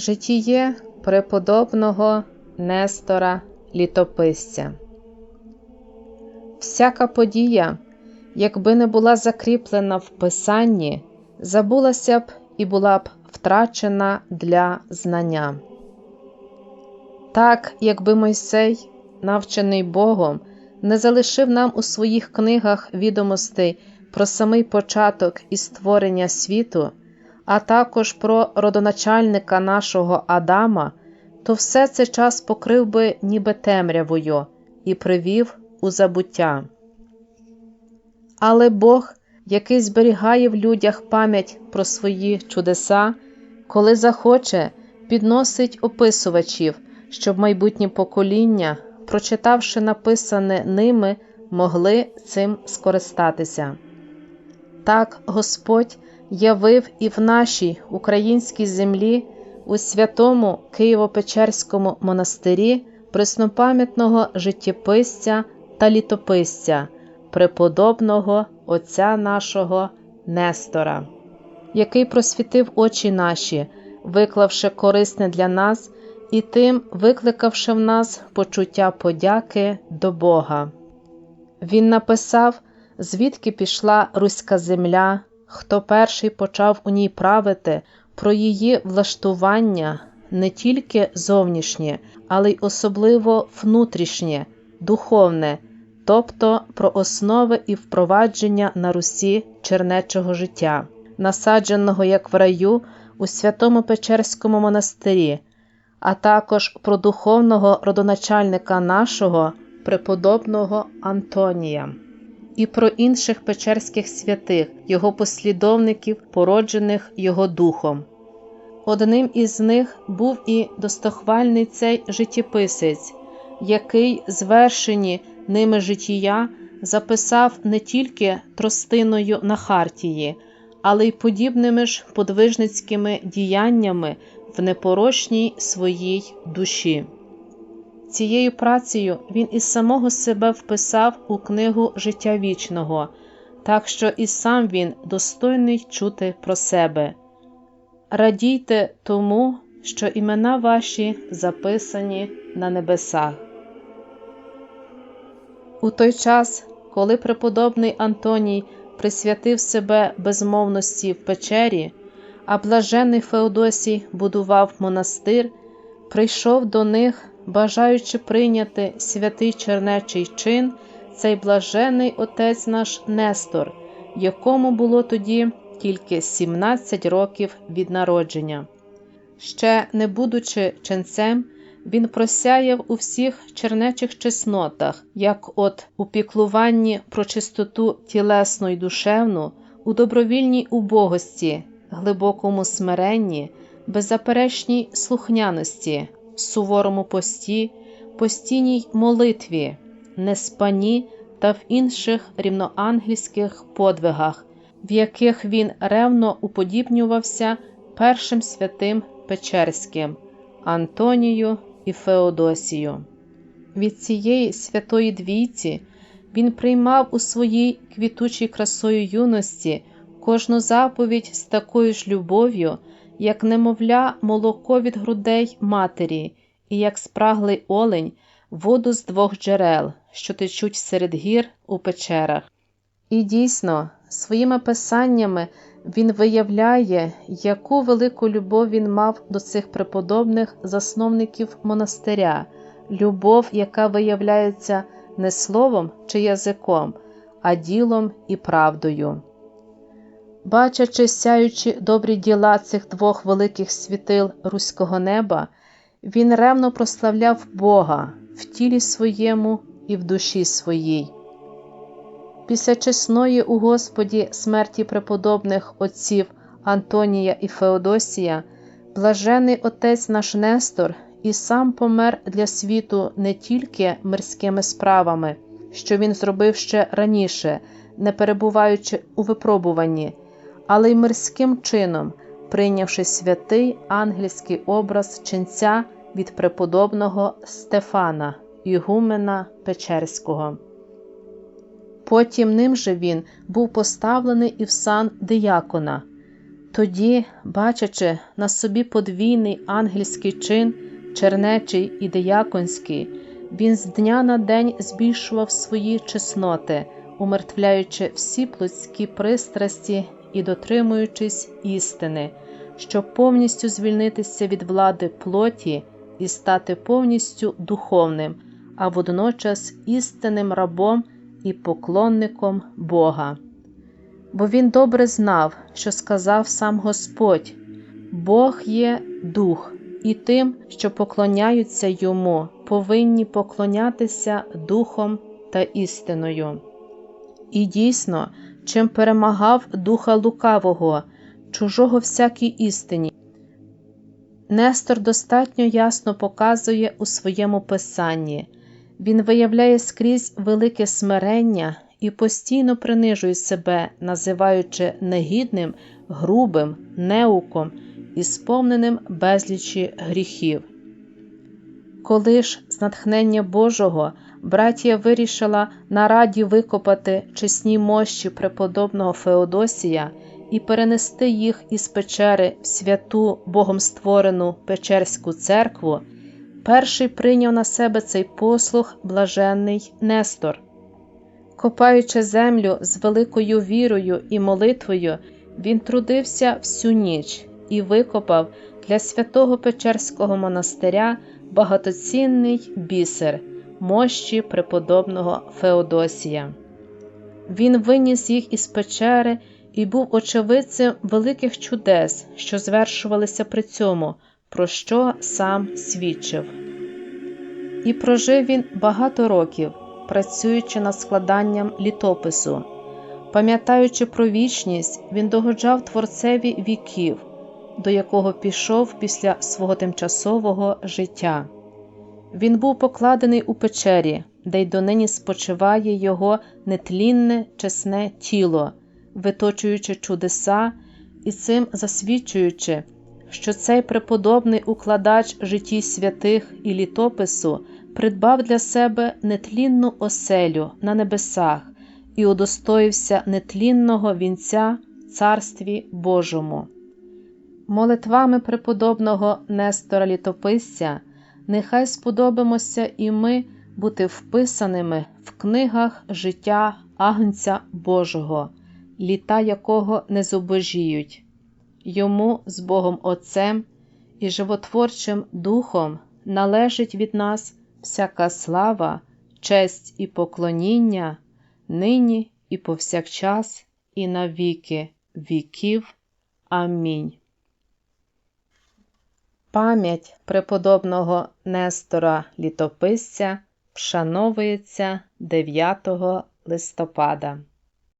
Житіє преподобного Нестора Літописця. Всяка подія, якби не була закріплена в Писанні, забулася б і була б втрачена для знання. Так, якби Мойсей, навчений Богом, не залишив нам у своїх книгах відомостей про самий початок і створення світу, а також про родоначальника нашого Адама, то все це час покрив би ніби темрявою і привів у забуття. Але Бог, який зберігає в людях пам'ять про свої чудеса, коли захоче, підносить описувачів, щоб майбутні покоління, прочитавши написане ними, могли цим скористатися. Так Господь явив і в нашій українській землі у святому Києво-Печерському монастирі преснопам'ятного життєписця та літописця, преподобного Отця нашого Нестора, який просвітив очі наші, виклавши корисне для нас і тим викликавши в нас почуття подяки до Бога. Він написав, звідки пішла Руська земля, хто перший почав у ній правити, про її влаштування не тільки зовнішнє, але й особливо внутрішнє, духовне, тобто про основи і впровадження на Русі чернечого життя, насадженого як в раю у святому Печерському монастирі, а також про духовного родоначальника нашого, преподобного Антонія. І про інших печерських святих, його послідовників, породжених його духом. Одним із них був і достохвальний цей життєписець, який, звершені ними життя, записав не тільки тростиною на Хартії, але й подібними ж подвижницькими діяннями в непорочній своїй душі. Цією працею він із самого себе вписав у книгу життя вічного, так що і сам він достойний чути про себе. Радійте тому, що імена ваші записані на небесах. У той час, коли преподобний Антоній присвятив себе безмовності в печері, а блажений Феодосій будував монастир, прийшов до них, бажаючи прийняти святий чернечий чин, цей блажений отець наш Нестор, якому було тоді тільки 17 років від народження. Ще не будучи ченцем, він просяяв у всіх чернечих чеснотах, як от у піклуванні про чистоту тілесну й душевну, у добровільній убогості, глибокому смиренні, беззаперечній слухняності, суворому пості, постійній молитві, неспані та в інших рівноангельських подвигах, в яких він ревно уподібнювався першим святим Печерським, Антонію і Феодосію. Від цієї святої двійці він приймав у своїй квітучій красою юності кожну заповідь з такою ж любов'ю, як немовля молоко від грудей матері, і як спраглий олень, воду з двох джерел, що течуть серед гір у печерах. І дійсно, своїми писаннями він виявляє, яку велику любов він мав до цих преподобних засновників монастиря, любов, яка виявляється не словом чи язиком, а ділом і правдою. Бачачи сяючи добрі діла цих двох великих світил руського неба, він ревно прославляв Бога в тілі своєму і в душі своїй. Після чесної у Господі смерті преподобних отців Антонія і Феодосія, блажений отець наш Нестор і сам помер для світу не тільки мирськими справами, що він зробив ще раніше, не перебуваючи у випробуванні, але й мирським чином, прийнявши святий ангельський образ ченця від преподобного Стефана, Ігумена Печерського. Потім ним же він був поставлений і в сан диякона. Тоді, бачачи на собі подвійний ангельський чин, чернечий і дияконський, він з дня на день збільшував свої чесноти, умертвляючи всі плотські пристрасті і дотримуючись істини, щоб повністю звільнитися від влади плоті і стати повністю духовним, а водночас істинним рабом і поклонником Бога. Бо він добре знав, що сказав сам Господь Бог є дух, і тим, що поклоняються йому, повинні поклонятися духом та істиною. І дійсно, чим перемагав духа лукавого, чужого всякій істині. Нестор достатньо ясно показує у своєму писанні, він виявляє скрізь велике смирення і постійно принижує себе, називаючи негідним, грубим, неуком і сповненим безлічі гріхів. Коли ж з натхнення Божого братія вирішила на раді викопати чесні мощі преподобного Феодосія і перенести їх із печери в святу Богом створену Печерську церкву, перший прийняв на себе цей послуг блаженний Нестор. Копаючи землю з великою вірою і молитвою, він трудився всю ніч і викопав для святого Печерського монастиря багатоцінний бісер, мощі преподобного Феодосія. Він виніс їх із печери і був очевидцем великих чудес, що звершувалися при цьому, про що сам свідчив. І прожив він багато років, працюючи над складанням літопису. Пам'ятаючи про вічність, він догоджав творцеві віків, до якого пішов після свого тимчасового життя. Він був покладений у печері, де й донині спочиває його нетлінне, чесне тіло, виточуючи чудеса і цим засвідчуючи, що цей преподобний укладач житті святих і літопису придбав для себе нетлінну оселю на небесах і удостоївся нетлінного вінця Царстві Божому. Молитвами преподобного Нестора Літописця нехай сподобимося і ми бути вписаними в книгах життя Агнця Божого, літа якого не зубожіють, йому з Богом Отцем і животворчим Духом належить від нас всяка слава, честь і поклоніння, нині і повсякчас, і на віки віків. Амінь. Пам'ять преподобного Нестора Літописця вшановується 9 листопада.